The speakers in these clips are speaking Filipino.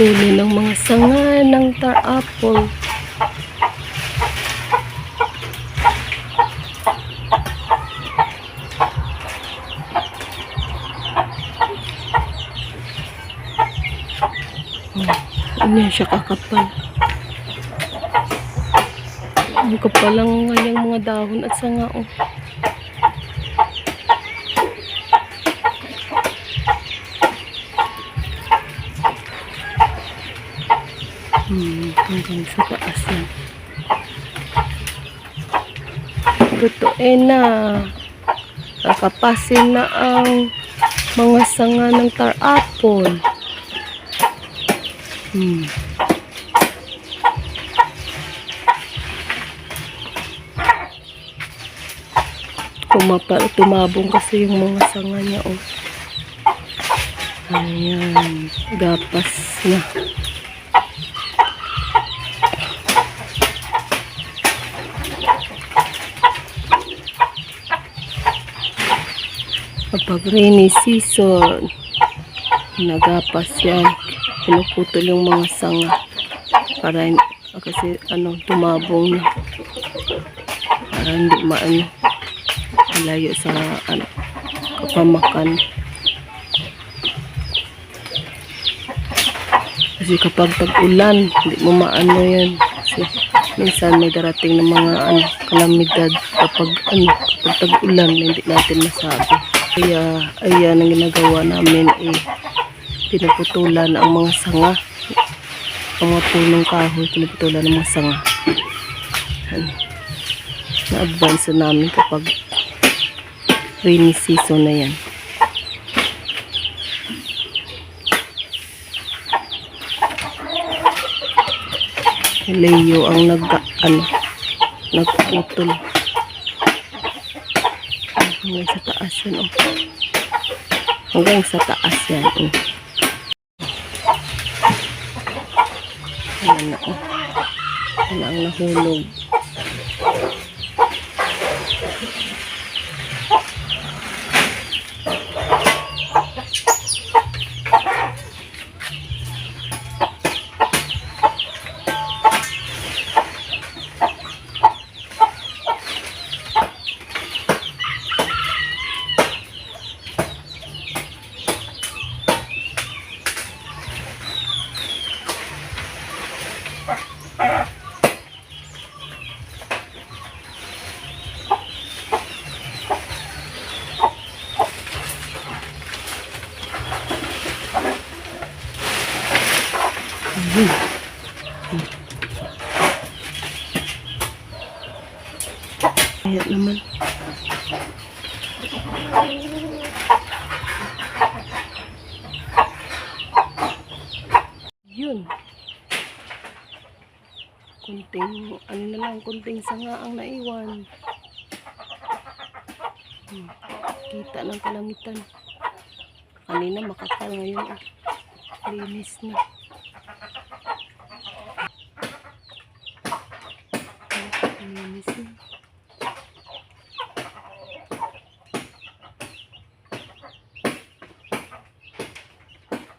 Huli ng mga sanga ng tar apple. Oh, ano yan siya kakapal. Ang kapal lang mga dahon at sanga. Oh. Hanggang sa taas yan. Tutuin na. Kakapasin na ang mga sanga ng tar apple. Hmm. Kumapa, tumabong kasi yung mga sanga niya, oh. Ayan, gapas na. Kapag rainy season, nagapas yan. Pinuputol yung mga sanga para kasi ano, tumabong na. Para hindi maano, malayo sa ano, kapamakan. Kasi kapag tag-ulan, hindi mo maano yan. Kasi minsan may darating ng mga ano, kalamidad kapag ano, kapag tag-ulan, hindi natin masabi. Kaya ayan ang ginagawa namin eh, pinuputulan ang mga sanga. Ang mga punong kahoy, pinuputulan ang mga sanga. Na-advance na namin kapag rainy season na yan. Leo ang nag ano, nagputol. Hanggang sa taas yan, oh. Hanggang sa taas yan, oh. Ayan na, oh. Ayan ang nahulog. Ayan naman. Yun. Kunting, ano na lang, kunting sanga ang naiwan. Hmm. Kita ng kalangitan. Kanina makapal ngayon. ah. Linis na. Linis na.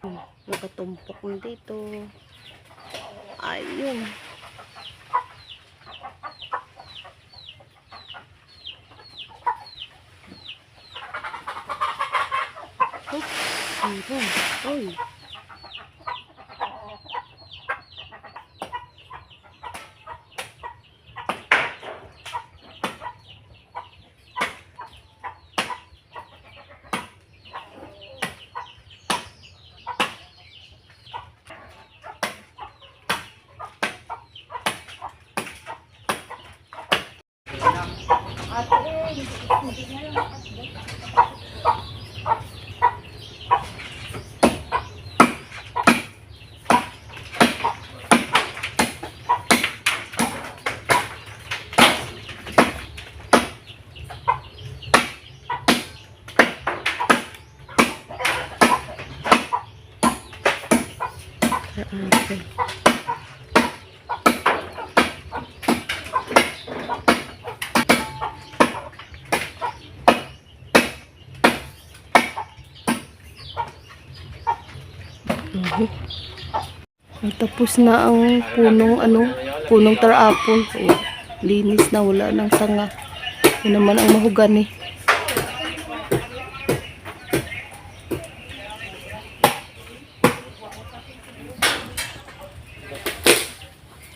Hmm, Nakatumpok na dito. Dạ, okay. Tapos na ang punong ano, punong tar-apple. Oh, linis na, wala nang sanga. Yun naman ang mahugani.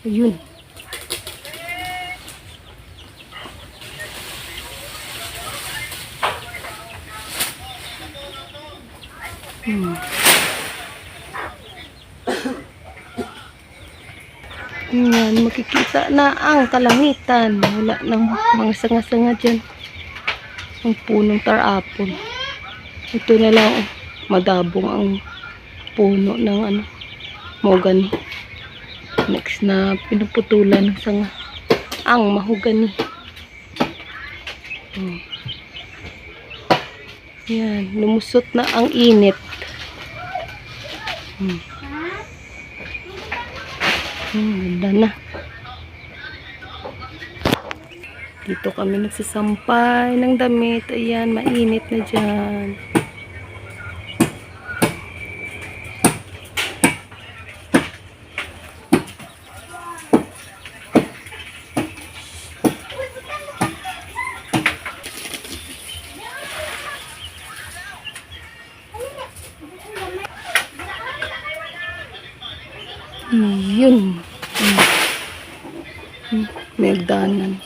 Ayun. Hmm. Yan, makikita na ang kalangitan. Wala nang mga sanga-sanga dyan. Ang punong tar-apple. Ito na lang, oh, madabong ang puno ng ano, mahogany. Next na pinuputulan ng sanga. Ang mahogany. Hmm. Yan, lumusot na ang init. Hmm. Hmm, ganda na. Dito kami nagsasampay ng damit. Ayan, mainit na dyan. Hmm, yun. Hmm. Hmm, may hagdanan.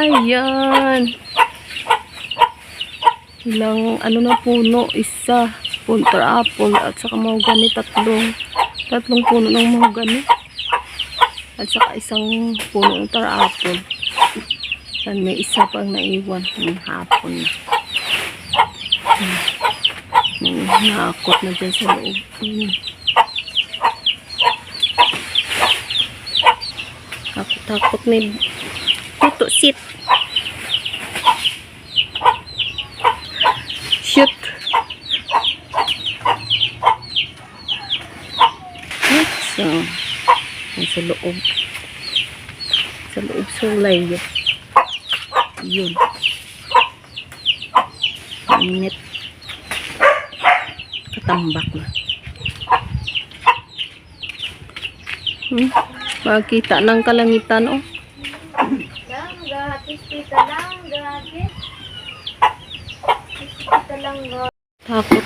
Ayan. Ilang ano na puno, isa, punter apple at saka mahogani tatlong tatlong puno ng mahogani at saka isang puno ng tar apple. Yan, may isa pang naiwan ng hapon. Hmm. May naakot na dyan sa loob. Hmm. Takot-takot may puto sit. Shoot. So, yan sa loob. Sa loob sulay. Yun. Init. Katambak na. Hmm? Makita ng kalangitan, oh. takut.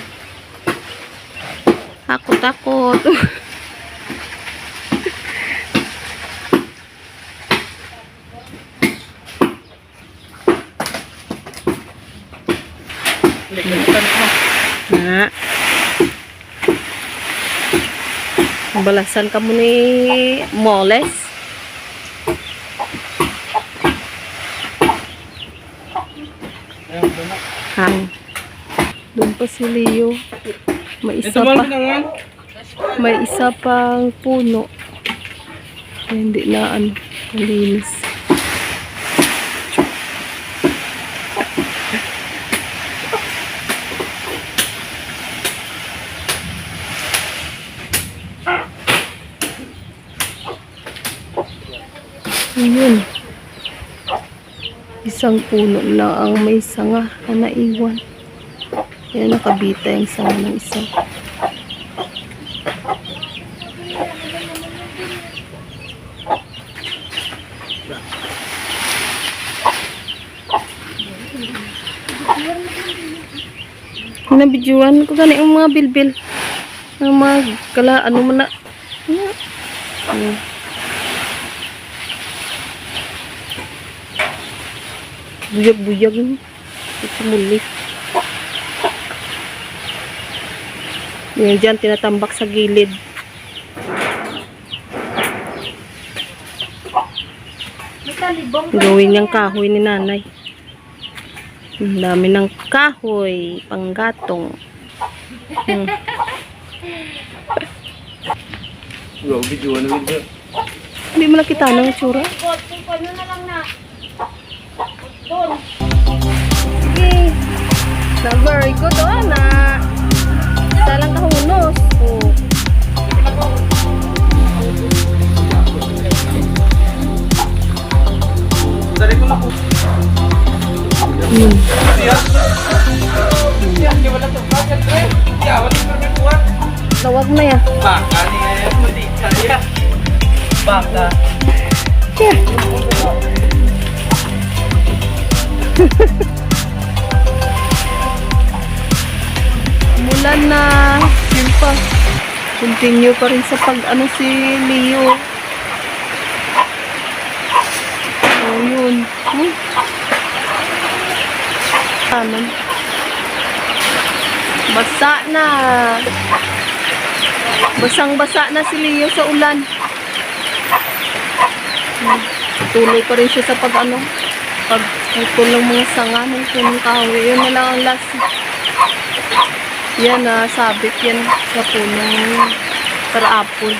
Takut takut. Nah kamu nih moles. Hai. Pa si Leo. May isa pa. May isa pang puno. Hindi na ano, malinis. Ayun. Isang puno lang ang may sanga na naiwan. Kaya nakabita yung sanga ng isa. Nabidyoan ko gani ang mga bilbil. Ang mga kala, ano man na. Ano? Buyag-buyag. Ito muli. Yan dyan, tinatambak sa gilid. Gawin niyang kahoy ni nanay. Ang dami ng kahoy, panggatong. Hmm. Ano. Hindi mo nakita ng tsura. Paano na lang na. Doon. Sige. Na very good, oh, kuha. Tawag na yan. Baka ni eh, mati saya. Baka. Mulan na. Yun pa. Continue pa rin sa pag ano si Leo. Oh, yun. Hmm. Ano? Basa na. Basang-basa na si Leo sa ulan. Tuloy pa rin siya sa pag ano. Pag ng mga sanga ng punong kahoy. Yun na lang ang last. Yan na, sabit yan sa punong para-apple.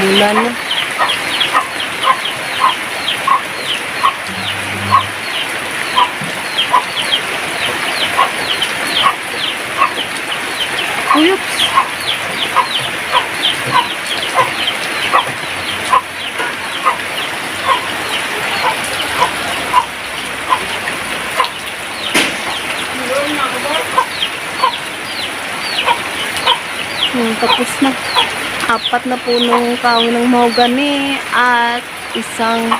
Umulan na. Uyups! Hmm, tapos na. Apat na punong kahoy ng mahogany at isang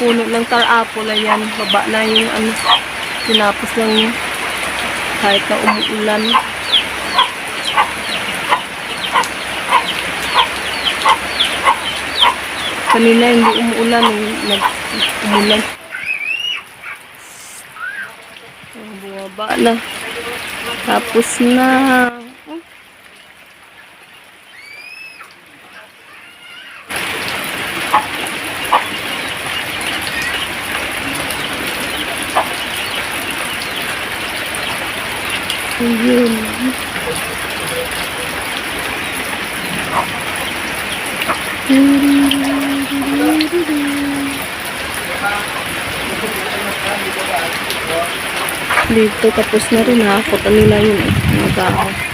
puno ng tar-apple. Ayan, baba na yung ano. Tinapos lang yun. Kahit na umuulan. Kanina hindi umuulan. Eh. Nag-umulan. Bumaba na. Tapos na. Hmm. Ayun. Dito tapos na rin ha. Ako kanina yun eh. Mga tao.